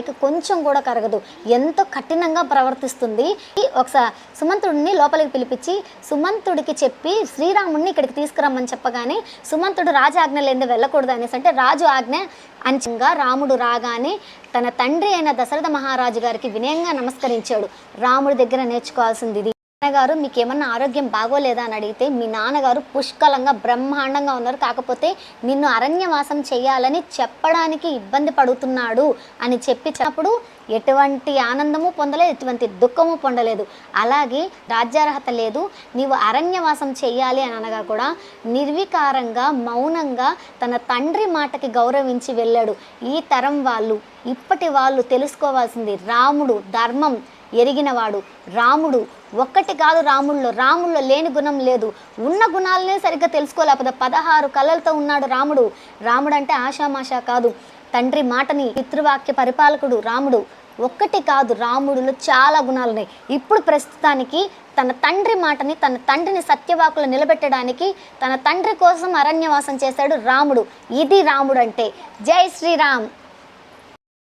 పైకి కొంచెం కూడా కరగదు. ఎంతో కఠినంగా ప్రవర్తిస్తుంది. ఒకసారి సుమంతుడిని లోపలికి పిలిపించి సుమంతుడికి చెప్పి శ్రీరాముడిని ఇక్కడికి తీసుకురమ్మని చెప్పగానే సుమంతుడు రాజు ఆజ్ఞ లేని వెళ్ళకూడదు అనేసి అంటే రాజు ఆజ్ఞ అంచంగా రాముడు రాగానే తన తండ్రి అయిన దశరథ మహారాజు గారికి వినయంగా నమస్కరించాడు. రాముడి దగ్గర నేర్చుకోవాల్సింది ఇది. నాన్నగారు మీకు ఏమన్నా ఆరోగ్యం బాగోలేదా? అని అడిగితే మీ నాన్నగారు పుష్కలంగా బ్రహ్మాండంగా ఉన్నారు. కాకపోతే నిన్ను అరణ్యవాసం చేయాలని చెప్పడానికి ఇబ్బంది పడుతున్నాడు అని చెప్పినప్పుడు ఎటువంటి ఆనందము పొందలేదు ఎటువంటి దుఃఖము పొందలేదు. అలాగే రాజ్యార్హత లేదు. నీవు అరణ్యవాసం చేయాలి అని అనగా కూడా నిర్వికారంగా మౌనంగా తన తండ్రి మాటకి గౌరవించి వెళ్ళాడు. ఈ తరం వాళ్ళు ఇప్పటి వాళ్ళు తెలుసుకోవాల్సింది రాముడు ధర్మం. ఎరిగినవాడు. రాముడు ఒక్కటి కాదు రాముల్లో. రాముల్లో లేని గుణం లేదు. ఉన్న గుణాలనే సరిగ్గా తెలుసుకోలేకపోతే పదహారు కళలతో ఉన్నాడు రాముడు. రాముడు అంటే ఆషామాషా కాదు. తండ్రి మాటని పితృవాక్య పరిపాలకుడు రాముడు. ఒక్కటి కాదు రాముడిలో చాలా గుణాలు ఉన్నాయి ఇప్పుడు ప్రస్తుతానికి తన తండ్రి మాటని తన తండ్రిని సత్యవాకులు నిలబెట్టడానికి తన తండ్రి కోసం అరణ్యవాసం చేశాడు రాముడు. ఇది రాముడు అంటే జై శ్రీరామ్.